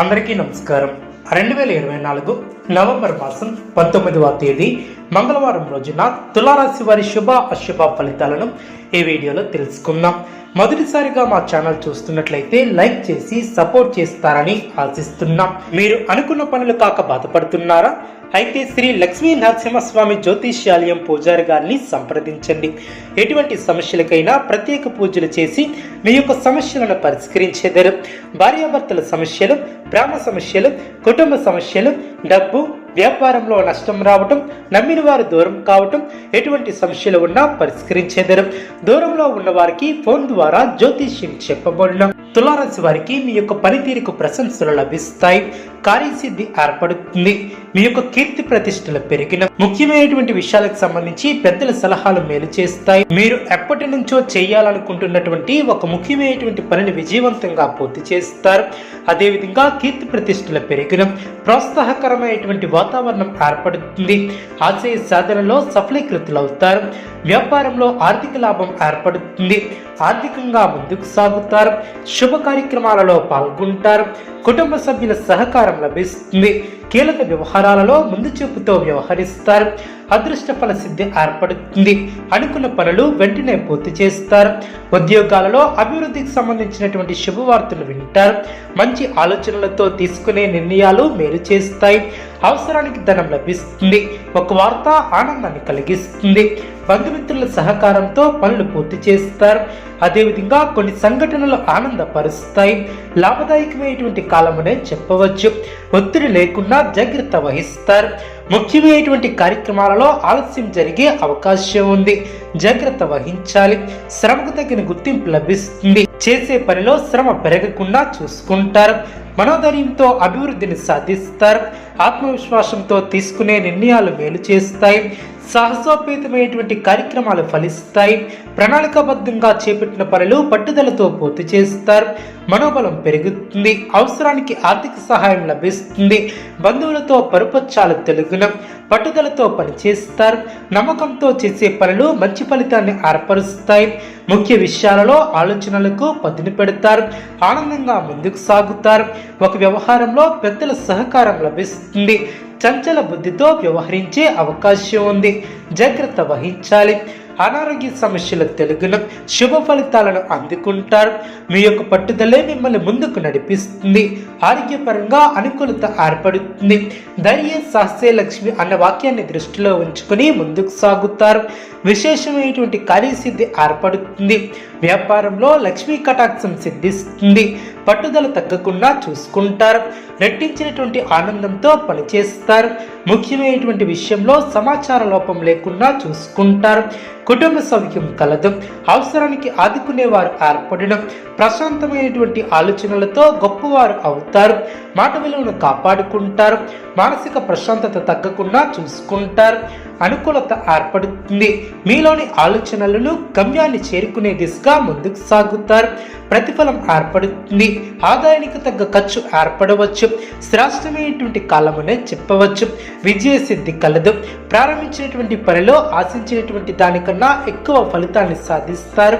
అందరికీ నమస్కారం. రెండు వేల ఇరవై నాలుగు నవంబర్ మాసం పంతొమ్మిదవ తేదీ మంగళవారం రోజున తులారాశి వారి శుభ అశుభ ఫలితాలను ఈ వీడియోలో తెలుసుకుందాం. మొదటిసారిగా మా ఛానల్ చూస్తున్నట్లయితే లైక్ చేసి సపోర్ట్ చేస్తారని ఆశిస్తున్నాం. మీరు అనుకున్న పనులు కాక బాధపడుతున్నారా? అయితే శ్రీ లక్ష్మీ నరసింహస్వామి జ్యోతిష్యాలయం పూజారి గారిని సంప్రదించండి. ఎటువంటి సమస్యలకైనా ప్రత్యేక పూజలు చేసి మీ యొక్క సమస్యలను పరిష్కరించేదారు. భార్యాభర్తల సమస్యలు ప్రేమ సమస్యలు కుటుంబ సమస్యలు డబ్బు వ్యాపారంలో నష్టం రావటం నమ్మిన వారు దూరం కావటం ఎటువంటి సమస్యలు ఉన్నా పరిష్కరించేదరు. దూరంలో ఉన్న వారికి ఫోన్ ద్వారా జ్యోతిష్యం చెప్పబడిన తులారాశి వారికి మీ యొక్క పనితీరుకు ప్రశంసలు లభిస్తాయి. కార్యసిద్ధి ఏర్పడుతుంది. మీ యొక్క కీర్తి ప్రతిష్టలు పెరిగిన ముఖ్యమైనటువంటి విషయాలకు సంబంధించి పెద్దల సలహాలు మేలు చేస్తాయి. మీరు ఎప్పటి నుంచో చేయాలనుకుంటున్నటువంటి ఒక ముఖ్యమైనటువంటి పనిని విజయవంతంగా పూర్తి చేస్తారు. అదేవిధంగా కీర్తి ప్రతిష్టలు పెరిగిన ప్రోత్సాహకరమైనటువంటి వాతావరణం వాతావరణం ఏర్పడుతుంది. ఆశయ సాధనలో సఫలీకృతులవుతారు. వ్యాపారంలో ఆర్థిక లాభం ఏర్పడుతుంది. ఆర్థికంగా ముందుకు సాగుతారు. శుభ కార్యక్రమాలలో పాల్గొంటారు. కుటుంబ సభ్యుల సహకారం లభిస్తుంది. కీలక వ్యవహారాలలో ముందు చూపుతో వ్యవహరిస్తారు. అదృష్ట ఫల సిద్ధి ఏర్పడుతుంది. అనుకున్న పనులు వెంటనే పూర్తి చేస్తారు. ఉద్యోగాలలో అభివృద్ధికి సంబంధించినటువంటి శుభవార్తలు వింటారు. మంచి ఆలోచనలతో తీసుకునే నిర్ణయాలు మేలు చేస్తాయి. అవసరానికి ధనం లభిస్తుంది. ఒక వార్త ఆనందాన్ని కలిగిస్తుంది. బంధుమిత్రుల సహకారంతో పనులు పూర్తి చేస్తారు. అదేవిధంగా కొన్ని సంఘటనలు ఆనందపరుస్తాయి. లాభదాయకమైనటువంటి కాలం అనే చెప్పవచ్చు. ఒత్తిడి లేకుండా జాగ్రత్త వహిస్తారు. ముఖ్యమైనటువంటి కార్యక్రమాలలో ఆలస్యం జరిగే అవకాశం ఉంది. జాగ్రత్త వహించాలి. శ్రమకు తగిన గుర్తింపు లభిస్తుంది. చేసే పనిలో శ్రమ పెరగకుండా చూసుకుంటారు. మనోధైర్యంతో అభివృద్ధిని సాధిస్తారు. ఆత్మవిశ్వాసంతో తీసుకునే నిర్ణయాలు మేలు చేస్తాయి. సాహసోపేతమైనటువంటి కార్యక్రమాలు ఫలిస్తాయి. ప్రణాళికాబద్ధంగా చేపట్టిన పనులు పట్టుదలతో పూర్తి చేస్తారు. మనోబలం పెరుగుతుంది. అవసరానికి ఆర్థిక సహాయం లభిస్తుంది. బంధువులతో పరుపచ్చాలు తెలుగునం. పట్టుదలతో పనిచేస్తారు. నమ్మకంతో చేసే పనులు మంచి ఫలితాన్ని ఏర్పరుస్తాయి. ముఖ్య విషయాలలో ఆలోచనలకు పదును పెడతారు. ఆనందంగా ముందుకు సాగుతారు. ఒక వ్యవహారంలో పెద్దల సహకారం లభిస్తుంది. చంచల బుద్ధితో వ్యవహరించే అవకాశం ఉంది. జాగ్రత్త వహించాలి. అనారోగ్య సమస్యల తెలుగున శుభ ఫలితాలను అందుకుంటారు. మీ యొక్క పట్టుదలే మిమ్మల్ని ముందుకు నడిపిస్తుంది. ఆరోగ్యపరంగా అనుకూలత ఏర్పడుతుంది. ధైర్య సహస్య లక్ష్మి అన్న వాక్యాన్ని దృష్టిలో ఉంచుకొని ముందుకు సాగుతారు. విశేషమైనటువంటి కార్యసిద్ధి ఏర్పడుతుంది. వ్యాపారంలో లక్ష్మీ కటాక్షం సిద్ధిస్తుంది. పట్టుదల తగ్గకుండా చూసుకుంటారు. రెట్టించినటువంటి ఆనందంతో పనిచేస్తారు. ముఖ్యమైనటువంటి విషయంలో సమాచార లోపం లేకుండా చూసుకుంటారు. కుటుంబ సౌఖ్యం కలదు. అవసరానికి ఆదుకునేవారు ఏర్పడడం ప్రశాంతమైనటువంటి ఆలోచనలతో గొప్పవారు అవుతారు. మాట విలువను కాపాడుకుంటారు. మానసిక ప్రశాంతత తగ్గకుండా చూసుకుంటారు. అనుకూలత ఏర్పడుతుంది. మీలోని ఆలోచనలను గమ్యాన్ని చేరుకునే దిశగా ముందుకు సాగుతారు. ప్రతిఫలం ఏర్పడుతుంది. ఆదాయానికి తగ్గ ఖర్చు ఏర్పడవచ్చు. శ్రేష్టమైనటువంటి కాలమనే చెప్పవచ్చు. విజయ సిద్ధి కలదు. ప్రారంభించినటువంటి పనిలో ఆశించినటువంటి దానికన్నా ఎక్కువ ఫలితాన్ని సాధిస్తారు.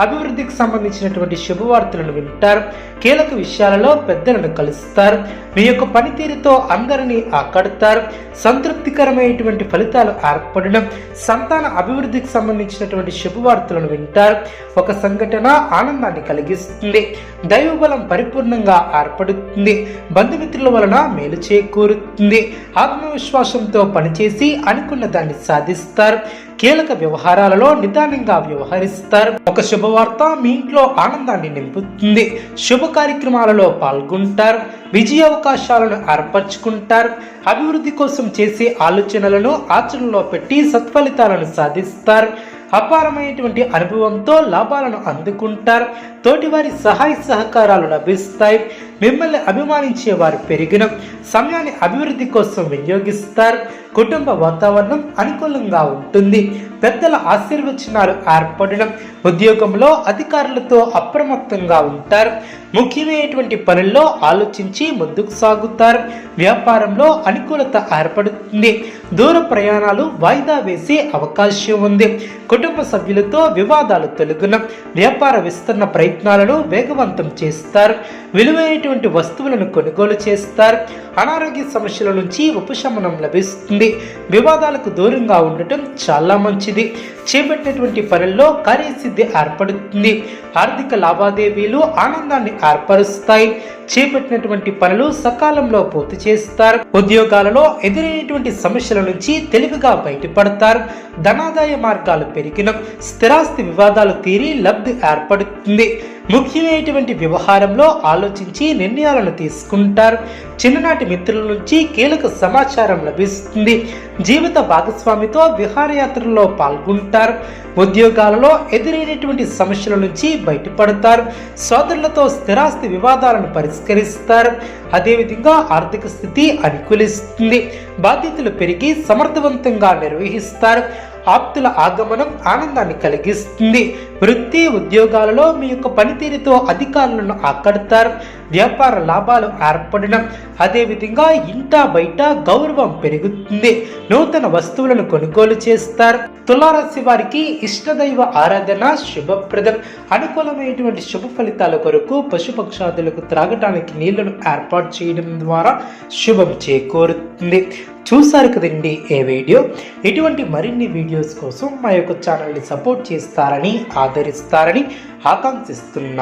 అభివృద్ధికి సంబంధించినటువంటి శుభవార్తలను వింటారు కీలక విషయాలలో పెద్దలను కలుస్తారు మీ యొక్క పనితీరుతో అందరినీ ఆకడతారు సంతృప్తికరమైనటువంటి ఫలితాలు ఏర్పడడం సంతాన అభివృద్ధికి సంబంధించినటువంటి శుభవార్తలను వింటారు. ఒక సంఘటన ఆనందాన్ని కలిగిస్తుంది దైవబలం పరిపూర్ణంగా ఏర్పడుతుంది బంధుమిత్రుల వలన మేలు చేకూరుతుంది ఆత్మవిశ్వాసంతో పనిచేసి అనుకున్న దాన్ని సాధిస్తారు కీలక వ్యవహారాలలో నిదానంగా వ్యవహరిస్తారు. ఒక శుభవార్త మీ ఇంట్లో ఆనందాన్ని నింపుతుంది. శుభ కార్యక్రమాలలో పాల్గొంటారు. విజయ అవకాశాలను ఏర్పరచుకుంటారు. అభివృద్ధి కోసం చేసే ఆలోచనలను ఆచరణలో పెట్టి సత్ఫలితాలను సాధిస్తారు. అపారమైనటువంటి అనుభవంతో లాభాలను అందుకుంటారు. తోటివారి సహాయ సహకారాలు లభిస్తాయి. మిమ్మల్ని అభిమానించే వారు పెరిగిన సమయాన్ని అభివృద్ధి కోసం వినియోగిస్తారు కుటుంబ వాతావరణం అనుకూలంగా ఉంటుంది. పెద్దల ఆశీర్వచనాలు ఏర్పడడం ఉద్యోగంలో అధికారులతో అప్రమత్తంగా ఉంటారు. ముఖ్యమైనటువంటి పనుల్లో ఆలోచించి ముందుకు సాగుతారు. వ్యాపారంలో అనుకూలత ఏర్పడుతుంది. దూర ప్రయాణాలు వాయిదా వేసే అవకాశం ఉంది. కుటుంబ సభ్యులతో వివాదాలు తొలగిన వ్యాపార విస్తరణ ప్రయత్నాలను వేగవంతం చేస్తారు. విలువైన విలువైనటువంటి వస్తువులను కొనుగోలు చేస్తారు. అనారోగ్య సమస్యల నుంచి ఉపశమనం లభిస్తుంది. వివాదాలకు దూరంగా ఉండటం చాలా మంచిది. చేపట్టినటువంటి పనుల్లో కార్యసిద్ధి ఏర్పడుతుంది. ఆర్థిక లావాదేవీలు ఆనందాన్ని ఏర్పరుస్తాయి. చేపట్టినటువంటి పనులు సకాలంలో పూర్తి చేస్తారు. ఉద్యోగాలలో ఎదురైనటువంటి సమస్యల నుంచి తెలివిగా బయటపడతారు. ధనాదాయ మార్గాలు పెరిగిన స్థిరాస్తి వివాదాలు తీరి లబ్ధి ఏర్పడుతుంది. ముఖ్యమైనటువంటి వ్యవహారంలో ఆలోచించి నిర్ణయాలను తీసుకుంటారు. చిన్ననాటి మిత్రుల నుంచి కీలక సమాచారం లభిస్తుంది. జీవిత భాగస్వామితో విహారయాత్రలో పాల్గొంటారు. ఉద్యోగాలలో ఎదురైనటువంటి సమస్యల నుంచి బయటపడతారు. సోదరులతో స్థిరాస్తి వివాదాలను పరిష్కరిస్తారు. అదేవిధంగా ఆర్థిక స్థితి అనుకూలిస్తుంది. బాధ్యతలు పెరిగి సమర్థవంతంగా నిర్వహిస్తారు. ఆప్తుల ఆగమనం ఆనందాన్ని కలిగిస్తుంది. వృత్తి ఉద్యోగాలలో మీ యొక్క పనితీరుతో అధికారులను ఆకడతారు. వ్యాపార లాభాలు ఏర్పడడం అదేవిధంగా ఇంట బయట గౌరవం పెరుగుతుంది. నూతన వస్తువులను కొనుగోలు చేస్తారు. తులారాశి వారికి ఇష్టదైవ ఆరాధన శుభప్రదం. అనుకూలమైనటువంటి శుభ ఫలితాల కొరకు పశుపక్షాదులకు త్రాగటానికి నీళ్ళను ఏర్పాటు చేయడం ద్వారా శుభం చేకూరుతుంది. చూసారు కదండి ఏ వీడియో? ఇటువంటి మరిన్ని వీడియోస్ కోసం మా యొక్క ఛానల్ని సపోర్ట్ చేస్తారని ఆదరిస్తారని ఆకాంక్షిస్తున్నాను.